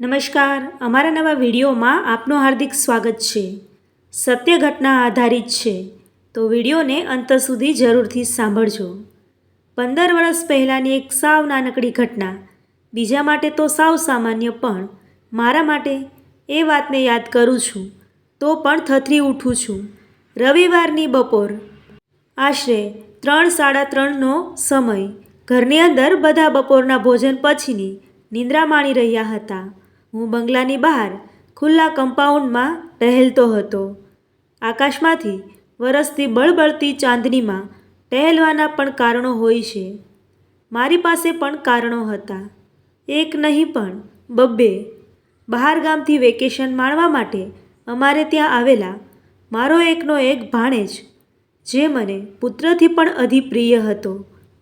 નમસ્કાર. અમારા નવા વિડીયોમાં આપનું હાર્દિક સ્વાગત છે. સત્ય ઘટના આધારિત છે. તો વિડીયોને અંત સુધી જરૂરથી સાંભળજો. પંદર વર્ષ પહેલાંની એક સાવ નાનકડી ઘટના. બીજા માટે તો સાવ સામાન્ય પણ. મારા માટે એ વાતને યાદ કરું છું. તો પણ થથરી ઉઠું છું. રવિવારની બપોર. આશરે ત્રણ સાડા ત્રણનો સમય. ઘરની અંદર બધા બપોરના ભોજન પછીની નિંદ્રા માણી રહ્યા હતા. હું બંગલાની બહાર, ખુલ્લા કમ્પાઉન્ડમાં ટહેલતો હતો. આકાશમાંથી વરસતી બળબળતી ચાંદનીમાં ટહેલવાના પણ કારણો હોય છે. મારી પાસે પણ કારણો હતા. એક નહીં પણ બબ્બે બહાર ગામથી વેકેશન માણવા માટે અમારે ત્યાં આવેલા મારો એકનો એક ભાણેજ, જે મને પુત્રથી પણ અધિપ્રિય હતો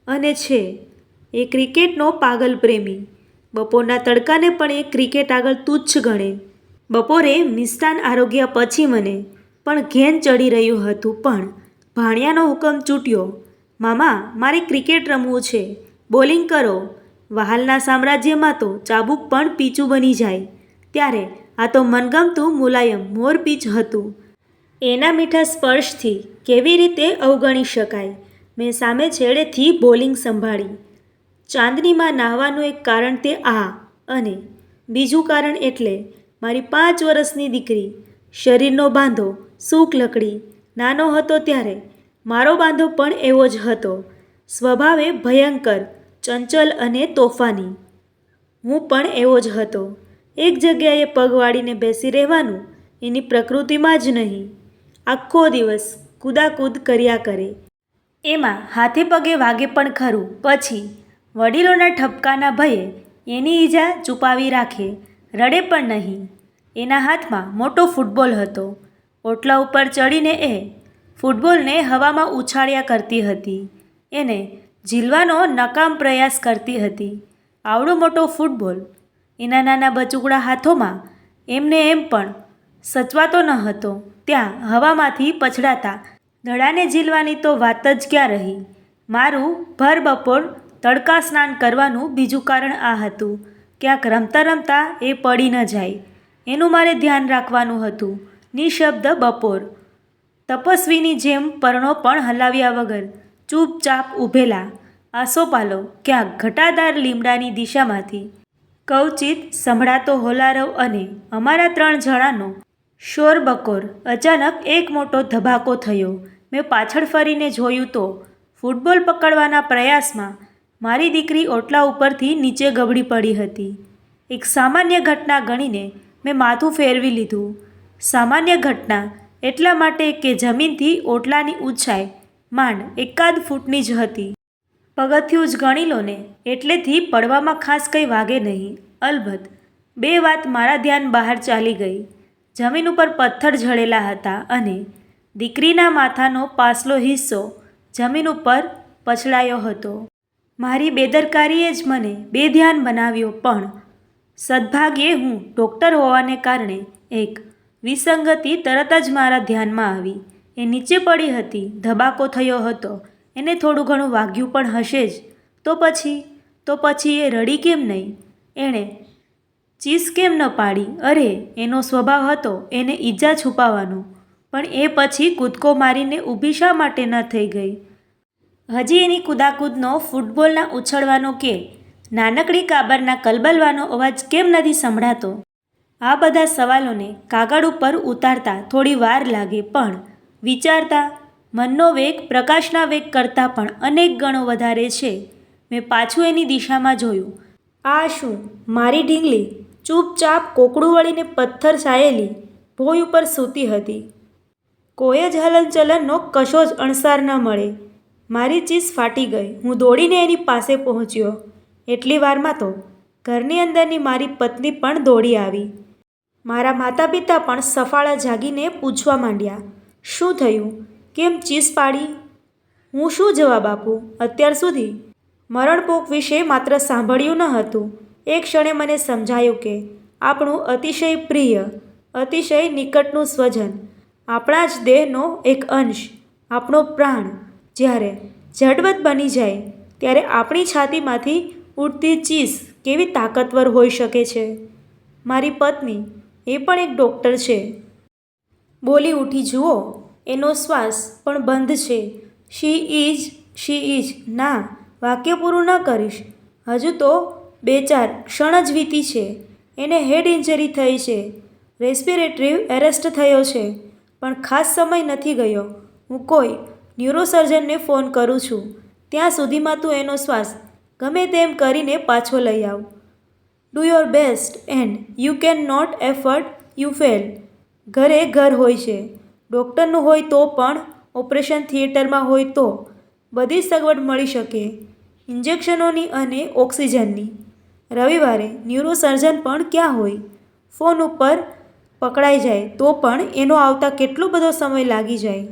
અને છે. એ ક્રિકેટનો પાગલ પ્રેમી. બપોરના તડકાને પણ એ ક્રિકેટ આગળ તુચ્છ ગણે. બપોરે મિષ્ટાન આરોગ્ય પછી મને, પણ ઘેન ચડી રહ્યું હતું પણ, ભાણિયાનો હુકમ ચૂટ્યો. મામા, મારે ક્રિકેટ રમવું છે. બોલિંગ કરો. વહાલના સામ્રાજ્યમાં તો ચાબુક પણ પીચું બની જાય. ત્યારે, આ તો મનગમતું મુલાયમ મોરપીચ હતું. એના મીઠા સ્પર્શથી કેવી રીતે અવગણી શકાય? મેં સામે છેડેથી બોલિંગ સંભાળી. ચાંદનીમાં નાહવાનું એક કારણ તે આ અને બીજું કારણ એટલે મારી પાંચ વર્ષની દીકરી શરીરનો બાંધો, સૂક લકડી, નાનો હતો ત્યારે. મારો બાંધો પણ એવો જ હતો. સ્વભાવે ભયંકર, ચંચલ અને તોફાની. હું પણ એવો જ હતો. એક જગ્યાએ પગ વાળીને બેસી રહેવાનું એની પ્રકૃતિમાં જ નહીં. આખો દિવસ કૂદાકૂદ કર્યા કરે. એમાં હાથે પગે વાગે પણ ખરું. પછી વડીલોના ઠપકાના ભયે એની ઈજા છુપાવી રાખે, રડે પણ નહીં. એના હાથમાં મોટો ફૂટબોલ હતો. ઓટલા ઉપર ચડીને એ ફૂટબોલને હવામાં ઉછાળ્યા કરતી હતી. એને ઝીલવાનો નકામ પ્રયાસ કરતી હતી. આવડો મોટો ફૂટબોલ. એના નાના બચુકડા હાથોમાં એમને એમ પણ સચવાતો ન હતો. ત્યાં હવામાંથી પછડાતા, દડાને ઝીલવાની તો વાત જ ક્યાં રહી? મારું ભર બપોર તડકા સ્નાન કરવાનું બીજું કારણ આ હતું. ક્યાંક રમતા રમતા એ પડી ન જાય. એનું મારે ધ્યાન રાખવાનું હતું. નિશબ્દ બપોર. તપસ્વીની જેમ પરણો પણ હલાવ્યા વગર ચૂપચાપ ઊભેલા આસોપાલો ક્યાંક ઘટાદાર લીમડાની દિશામાંથી. કવચિત, સંભળાતો હોલારવ અને અમારા ત્રણ જણાનો શોર બકોર અચાનક એક મોટો ધબાકો થયો. મેં પાછળ ફરીને જોયું તો, ફૂટબોલ પકડવાના પ્રયાસમાં મારી દીકરી ઓટલા ઉપરથી નીચે ગબડી પડી હતી. એક સામાન્ય ઘટના ગણીને મેં માથું ફેરવી લીધું. સામાન્ય ઘટના એટલા માટે કે જમીનથી ઓટલાની ઊંચાઈ માંડ એકાદ ફૂટની જ હતી. પગથિયું જ ગણી લો ને એટલેથી પડવામાં ખાસ કંઈ વાગે નહીં. અલબત્ત, બે વાત મારા ધ્યાન બહાર ચાલી ગઈ. જમીન ઉપર પથ્થર ઝડેલા હતા અને દીકરીના માથાનો પાછલો હિસ્સો જમીન ઉપર પછડાયો હતો. મારી બેદરકારીએ જ મને બેધ્યાન બનાવ્યો, પણ સદભાગ્યે હું ડૉક્ટર હોવાને કારણે એક વિસંગતિ તરત જ મારા ધ્યાનમાં આવી. એ નીચે પડી હતી, ધબાકો થયો હતો. એને થોડું ઘણું વાગ્યું પણ હશે જ. તો પછી? તો પછી એ રડી કેમ નહીં? એણે ચીસ કેમ ન પાડી? અરે, એનો સ્વભાવ હતો, એને ઈજા છુપાવવાનો. પણ એ પછી કૂદકો મારીને ઊભી શા માટે ન થઈ ગઈ? હજી એની કુદાકૂદનો ફૂટબોલના ઉછળવાનો કે નાનકડી કાબરના કલબલવાનો અવાજ કેમ નથી સંભળાતો? આ બધા સવાલોને કાગળ ઉપર ઉતારતા થોડી વાર લાગે પણ વિચારતા મનનો વેગ પ્રકાશના વેગ કરતાં પણ અનેક ગણો વધારે છે. મેં પાછું એની દિશામાં જોયું. આ શું? મારી ઢીંગલી ચૂપચાપ કોકડું વળીને પથ્થર છાયેલી ભોય ઉપર સૂતી હતી. કોઈ જ હલનચલનનો કશો જ અણસાર ન મળે. મારી ચીસ ફાટી ગઈ. હું દોડીને એની પાસે પહોંચ્યો. એટલી વારમાં તો ઘરની અંદરની મારી પત્ની પણ દોડી આવી. મારા માતા પિતા પણ સફાળા જાગીને પૂછવા માંડ્યા, શું થયું? કેમ ચીસ પાડી? હું શું જવાબ આપું? અત્યાર સુધી મરણપોક વિશે માત્ર સાંભળ્યું ન હતું. એક ક્ષણે મને સમજાયું કે આપણું અતિશય પ્રિય, અતિશય નિકટનું સ્વજન, આપણા જ દેહનો એક અંશ, આપણો પ્રાણ જ્યારે જડબત બની જાય, ત્યારે આપણી છાતીમાંથી ઉડતી ચીસ કેવી તાકતવર હોઈ શકે છે? મારી પત્ની એ પણ એક ડૉક્ટર છે. બોલી ઉઠી, જુઓ, એનો શ્વાસ પણ બંધ છે. શી ઇઝ શી ઇઝ ના, વાક્ય પૂરું ન કરીશ. હજુ તો બે ચાર ક્ષણ જ વીતી છે. એને હેડ ઇન્જરી થઈ છે. રેસ્પિરેટરી એરેસ્ટ થયો છે. પણ ખાસ સમય નથી ગયો. હું કોઈ ન્યુરોસર્જનને ફોન કરું છું. ત્યાં સુધીમાં તું એનો શ્વાસ ગમે તેમ કરીને પાછો લઈ આવ. Do your best and you can not effort you fail. ઘરે ઘર હોય છે. ડૉક્ટરનું હોય તો પણ, ઓપરેશન થિયેટરમાં હોય તો બધી સગવડ મળી શકે. ઇન્જેક્શનોની અને ઓક્સિજનની. રવિવારે ન્યુરોસર્જન પણ ક્યાં હોય? ફોન ઉપર પકડાઈ જાય તો પણ એનો આવતા કેટલો બધો સમય લાગી જાય.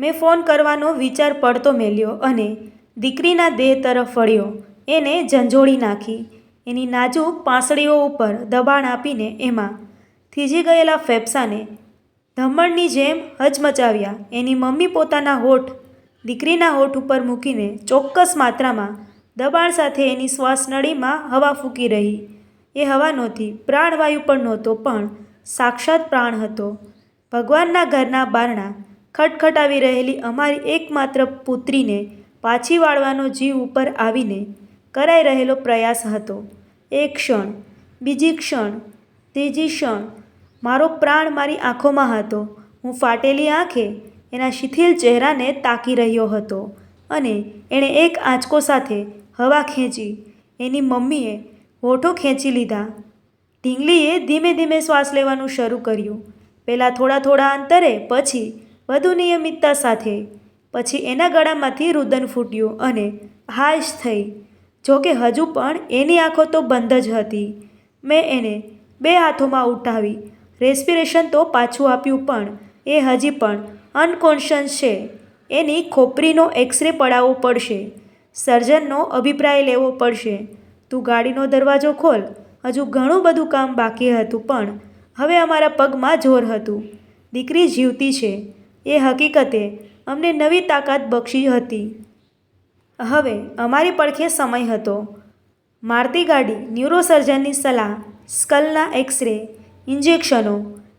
મેં ફોન કરવાનો વિચાર પડતો મેલ્યો અને દીકરીના દેહ તરફ વળ્યો. એને ઝંઝોળી નાખી. એની નાજુક પાંસળીઓ ઉપર દબાણ આપીને એમાં થીજી ગયેલા ફેફસાને ધમણની જેમ હચમચાવ્યા. એની મમ્મી પોતાના હોઠ દીકરીના હોઠ ઉપર મૂકીને ચોક્કસ માત્રામાં દબાણ સાથે એની શ્વાસનળીમાં હવા ફૂંકી રહી. એ હવા નહોતી, પ્રાણવાયુ પણ નહોતો, પણ સાક્ષાત પ્રાણ હતો. ભગવાનના ઘરના બારણા ખટખટાવી રહેલી અમારી એકમાત્ર પુત્રીને પાછી વાળવાનો જીવ ઉપર આવીને કરાઈ રહેલો પ્રયાસ હતો. એક ક્ષણ, બીજી ક્ષણ, ત્રીજી ક્ષણ, મારો પ્રાણ મારી આંખોમાં હતો. હું ફાટેલી આંખે એના શિથિલ ચહેરાને તાકી રહ્યો હતો અને એણે એક આંચકો સાથે હવા ખેંચી, એની મમ્મીએ હોઠો ખેંચી લીધા. ઢીંગલીએ ધીમે ધીમે શ્વાસ લેવાનું શરૂ કર્યું. પહેલાં થોડા થોડા અંતરે, પછી વધુ નિયમિતતા સાથે. પછી એના ગળામાંથી રુદન ફૂટ્યું અને હાશ થઈ. જોકે હજુ પણ એની આંખો તો બંધ જ હતી. મેં એને બે હાથોમાં ઉઠાવી. રેસ્પિરેશન તો પાછું આપ્યું પણ એ હજી પણ અનકોન્શિયસ છે. એની ખોપરીનો એક્સરે પડાવવો પડશે. સર્જનનો અભિપ્રાય લેવો પડશે. તું ગાડીનો દરવાજો ખોલ. હજુ ઘણું બધું કામ બાકી હતું પણ હવે અમારા પગમાં જોર હતું. દીકરી જીવતી છે. એ હકીકતે અમને નવી તાકાત બક્ષી હતી. હવે અમારી પડખે સમય હતો. મારતી ગાડી ન્યુરોસર્જનની સલાહ, સ્કલના એક્સરે, ઇન્જેક્શનો,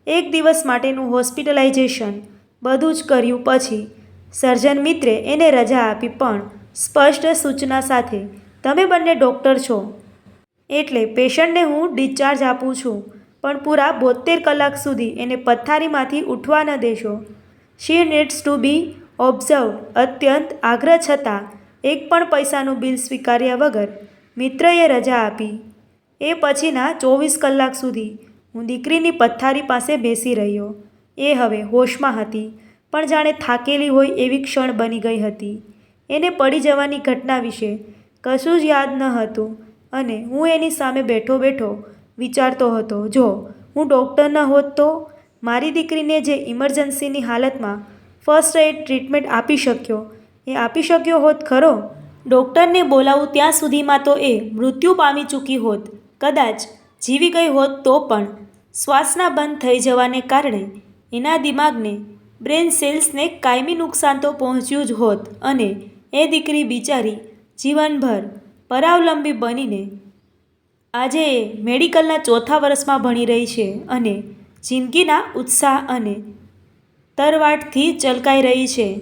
એક દિવસ માટેનું હોસ્પિટલાઇઝેશન, બધું જ કર્યું પછી સર્જન મિત્રે એને રજા આપી પણ સ્પષ્ટ સૂચના સાથે, તમે બંને ડૉક્ટર છો. એટલે પેશન્ટને હું ડિસ્ચાર્જ આપું છું, પણ પૂરા બોતેર કલાક સુધી એને પથારીમાંથી ઉઠવા ન દેશો. She needs to be observe અત્યંત આગ્રહ છતાં એક પણ પૈસાનું બિલ સ્વીકાર્યા વગર મિત્રએ રજા આપી. એ પછીના ચોવીસ કલાક સુધી હું દીકરીની પથ્થારી પાસે બેસી રહ્યો. એ હવે હોશમાં હતી, પણ જાણે થાકેલી હોય એવી ક્ષણ બની ગઈ હતી. એને પડી જવાની ઘટના વિશે કશું જ યાદ ન હતું અને હું એની સામે બેઠો બેઠો વિચારતો હતો, જો હું ડૉક્ટર ન હોત તો મારી દીકરીને જે ઇમરજન્સીની હાલતમાં ફર્સ્ટ એડ ટ્રીટમેન્ટ આપી શક્યો, એ આપી શક્યો હોત ખરો? ડૉક્ટરને બોલાવું ત્યાં સુધીમાં તો એ મૃત્યુ પામી ચૂકી હોત. કદાચ જીવી ગઈ હોત તો પણ. શ્વાસના બંધ થઈ જવાને કારણે એના દિમાગને બ્રેન સેલ્સને કાયમી નુકસાન તો પહોંચ્યું જ હોત અને એ દીકરી બિચારી જીવનભર પરાવલંબી બનીને આજે એ મેડિકલના ચોથા વર્ષમાં ભણી રહી છે અને જિંદગીના ઉત્સાહ અને તરવાટથી ચલકાઈ રહી છે.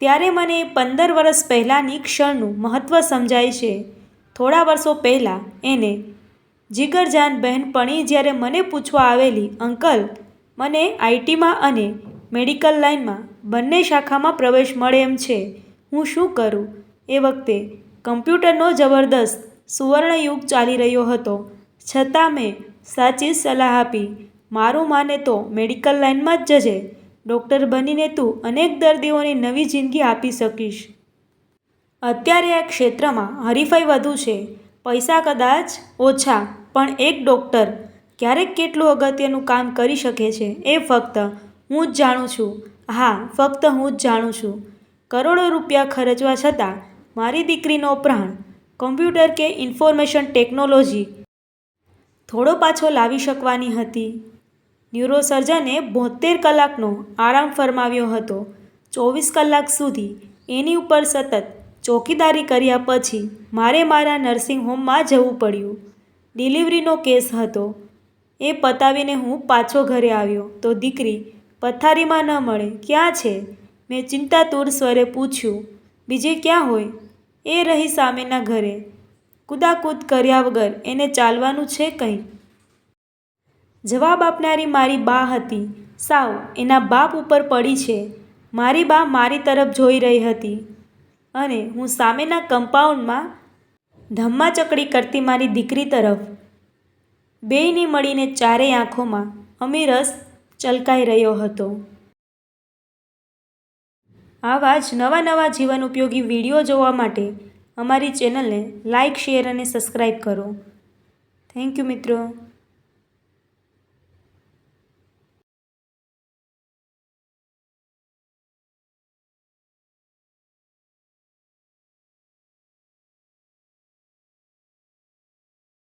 ત્યારે મને પંદર વર્ષ પહેલાંની ક્ષણનું મહત્ત્વ સમજાય છે. થોડા વર્ષો પહેલાં એને જીગરજાન બહેનપણી જ્યારે મને પૂછવા આવેલી, અંકલ, મને આઈટીમાં અને મેડિકલ લાઇનમાં બંને શાખામાં પ્રવેશ મળે એમ છે. હું શું કરું? એ વખતે કમ્પ્યુટરનો જબરદસ્ત સુવર્ણયુગ ચાલી રહ્યો હતો. છતાં મેં સાચી સલાહ આપી. મારું માને તો મેડિકલ લાઇનમાં જ જજે. ડૉક્ટર બનીને તું અનેક દર્દીઓને નવી જિંદગી આપી શકીશ. અત્યારે આ ક્ષેત્રમાં હરીફાઈ વધુ છે. પૈસા કદાચ ઓછા, પણ એક ડૉક્ટર ક્યારેક કેટલું અગત્યનું કામ કરી શકે છે એ ફક્ત હું જ જાણું છું. હા, ફક્ત હું જ જાણું છું. કરોડો રૂપિયા ખર્ચવા છતાં મારી દીકરીનો પ્રાણ, કોમ્પ્યુટર કે ઇન્ફોર્મેશન ટેકનોલોજી થોડો પાછો લાવી શકવાની હતી. ન્યુરોસર્જને બોતેર કલાકનો આરામ ફરમાવ્યો હતો. ચોવીસ કલાક સુધી એની ઉપર સતત ચોકીદારી કર્યા પછી મારે મારા નર્સિંગ હોમમાં જવું પડ્યું. ડિલિવરીનો કેસ હતો. એ પતાવીને હું પાછો ઘરે આવ્યો. તો દીકરી, પથારીમાં ન મળે, ક્યાં છે? મેં ચિંતાતુર સ્વરે પૂછ્યું. બીજે ક્યાં હોય? એ રહી સામેના ઘરે. કૂદાકૂદ કર્યા વગર એને ચાલવાનું છે કંઈ? જવાબ આપનારી મારી બા હતી. સાવ, એના બાપ ઉપર પડી છે. મારી બા મારી તરફ જોઈ રહી હતી. અને હું સામેના કમ્પાઉન્ડમાં ધમ્માચકડી કરતી મારી દીકરી તરફ. બેયની મળીને ચારેય આંખોમાં અમીરસ ચલકાઈ રહ્યો હતો. આવા જ નવા નવા જીવન ઉપયોગી વીડિયો જોવા માટે અમારી ચેનલને લાઇક શેર અને સબસ્ક્રાઈબ કરો. થેન્ક યુ મિત્રો.